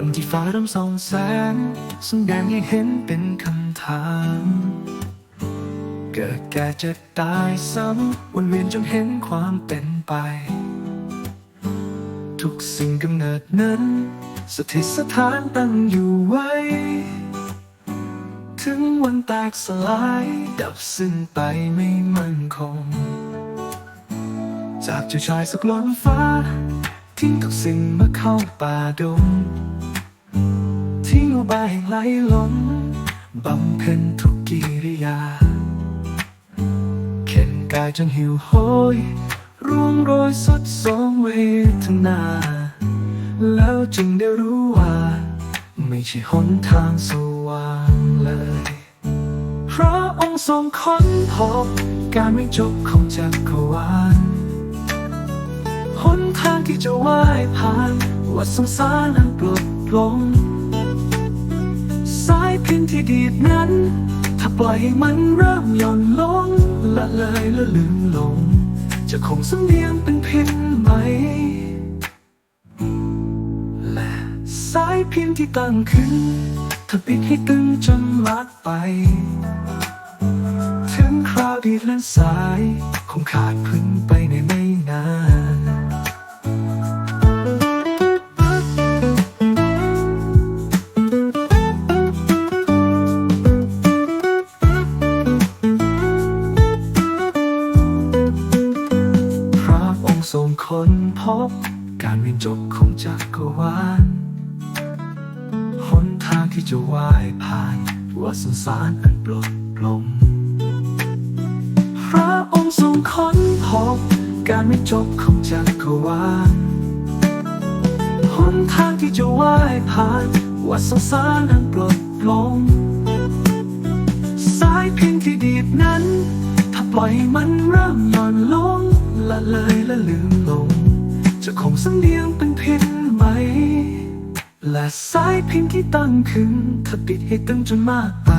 วันที่ฟ้าเริ่มส่องแสงส่องแดงให้เห็นเป็นคำถาม เกิดแก่จ็บตายซ้ำวนเวียนจนเห็นความเป็นไป ทุกสิ่งกำเนิดนั้น สถิตสถานตั้งอยู่ไว้ ถึงวันแตกสลาย ดับสิ้นไปไม่มั่นคง จากเจ้าชายสักล้นฟ้าทิ้งทุกสิ่งมาเข้าป่าดง บายแห่งไหลลงบำเพ็ญทุกกิริยา เข็นกายจนหิวโหยร่วงโรยสุดสองเวทนา แล้วจึงได้รู้ว่า ไม่ใช่หนทางสว่างเลย พระองค์ทรงค้นพบการไม่จบของจักรวาลหนทางที่จะว่ายผ่านวัฏสงสารอันปลดปลง พินที่ดีดนั้น ถ้าปล่อยให้มันเริ่มหย่อนลง ละเลยและลืมลง จะคงสำเนียงเป็นพินไหม และสายพินที่ตั้งขึ้น ถ้าปิดให้ตึงจนลัดไป ถึงคราวดีดและสาย คงขาดพึ่งไปในไม่ ระองค์ทรงค้นพบ การเวียนจบของจักรวาลหนทางที่จะว่ายผ่านวัฏสงสารอันปลดปลงพระองค์ทรงค้นพบ การไม่จบของจักรวาลหนทางที่จะว่ายผ่านวัฏสงสารอันปลดปลงสายเพียงที่ดีดนั้น ถ้าปล่อยมันเริ่มหย่อนลง ละเลยและลืมลง จะคงสังเดียงเป็นเพียงไหม และสายพินที่ตั้งขึ้นถ้าปิดให้ตึงจนมากไป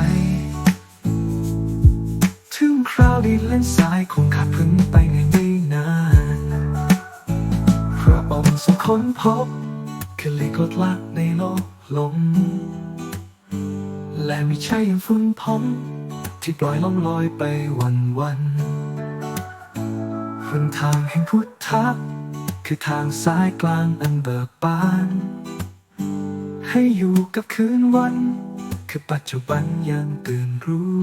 ถึงคราวดีเล่นสายคงขาดพึ่งไปในไม่นานพราะองค์ทรงคนพบคือลีกดลักในโลกลม และไม่ใช่ยังฝุ่นพองที่ปล่อยล่องลอยไปวันวัน หนทางแห่งพุทธะคือทางสายกลางอันเบิกบาน ให้อยู่กับคืนวัน คือปัจจุบันยังตื่นรู้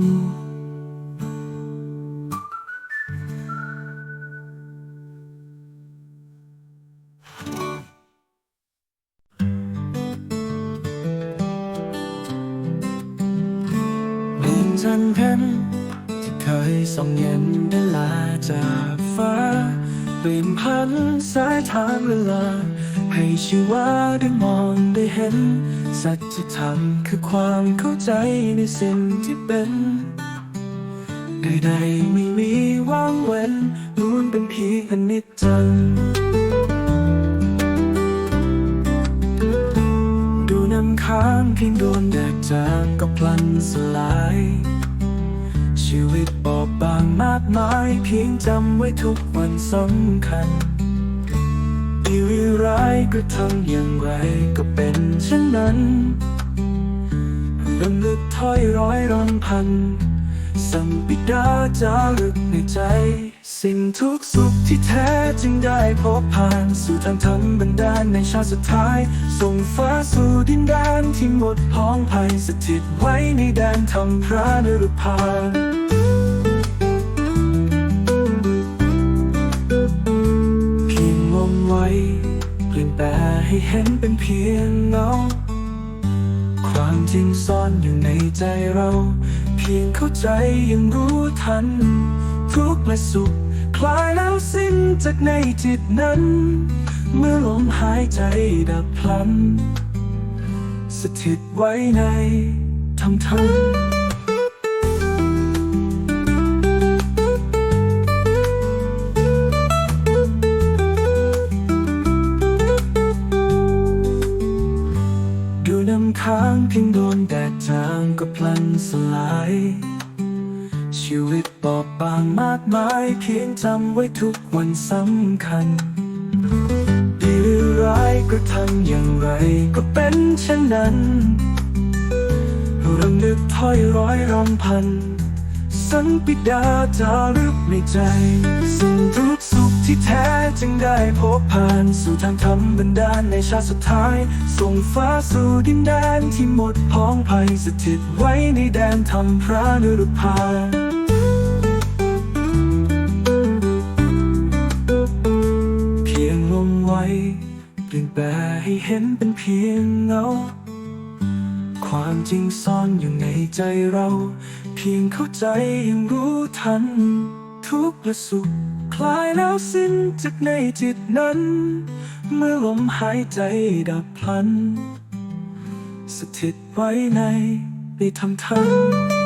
จันเพ็ญที่เคยส่องเย็นได้ลาจาก ฟ้า เปลี่ยนพันสายทางเวลา ให้ชีวาได้มองได้เห็น สัจธรรมคือความเข้าใจในสิ่งที่เป็นใดๆไม่มีว่างเว้นล้วนเป็นเพียงอนิจจังดูน้ำค้างเพียงโดนแดดจางก็พลันสลาย ชีวิตบอบบางมากมาย เพียงจำไว้ทุกวันสำคัญดีวิร้ายก็ทำอย่างไรก็เป็นเช่นนั้นรำลึกถ้อยร้อยรอนพัน สัมปิดาจารึกในใจ สิ่งทุกสุขที่แท้จึงได้พบผ่านสู่ทางธรรมบันดาลในชาติสุดท้าย ส่งฟ้าสู่ดินแดนที่หมดพ้องภัยสถิตไว้ในแดนธรรมพระนรุพานเพียงลมไว้เปลี่ยนแต่ให้เห็นเป็นเพียงเงาความจริงซ่อนอยู่ในใจเรา เพียงเข้าใจยังรู้ทันทุกข์และสุข คลายแล้วสิ้นจากในจิตนั้น เมื่อลมหายใจดับพลัน สถิตไว้ในธรรม อบบางมากมายเพียงจำไว้ทุกวันสำคัญ ดีหรือร้ายกระทำอย่างไรก็เป็นเช่นนั้นรำลึกถ้อยร้อยรำพัน สันปิดาจารึกในใจสิ่งทุกสุขที่แท้จึงได้พบผ่าน สู่ทางธรรมบันดาลในชาติสุดท้าย ส่งฟ้าสู่ดินแดนที่หมดพ้องภัยสถิตไว้ในแดนธรรมพระนรุภาเแปลให้เห็นเป็นเพียงเงา ความจริงซ่อนอยู่ในใจเรา เพียงเข้าใจยังรู้ทัน ทุกข์และสุข คลายแล้วสิ้นจากในจิตนั้น เมื่อลมหายใจดับพลัน สถิตไว้ในในธรรมทัน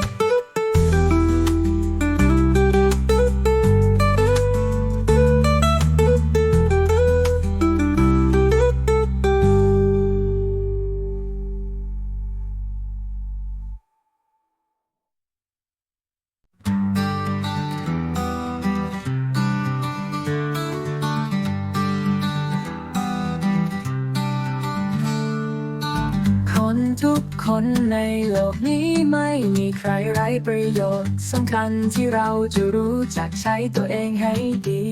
ทุกคนในโลกนี้ไม่มีใครไร้ประโยชน์สำคัญที่เราจะรู้จักใช้ตัวเองให้ดี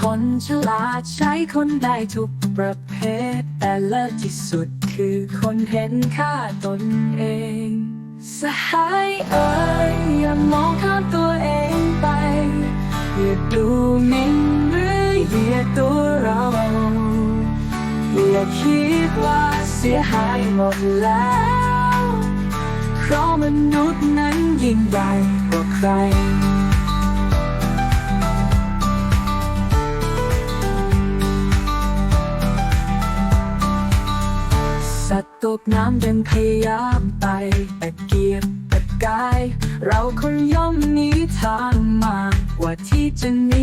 คนฉลาดใช้คนได้ทุกประเภท แต่เลิศที่สุดคือคนเห็นค่าตนเอง สหายเอ่ยอย่ามองข้ามตัวเองไป อย่าดูหมิ่นหรือเหยียดตัวเรา อย่าคิดว่า เสียหายหมดแล้ว เพราะมนุษย์นั้นยิ่งใหญ่กว่าใครสัตว์ตกน้ำยังพยายามไปแต่เกียรแต่กาย เราคนย่อมหนีทางมากกว่าที่จะหนี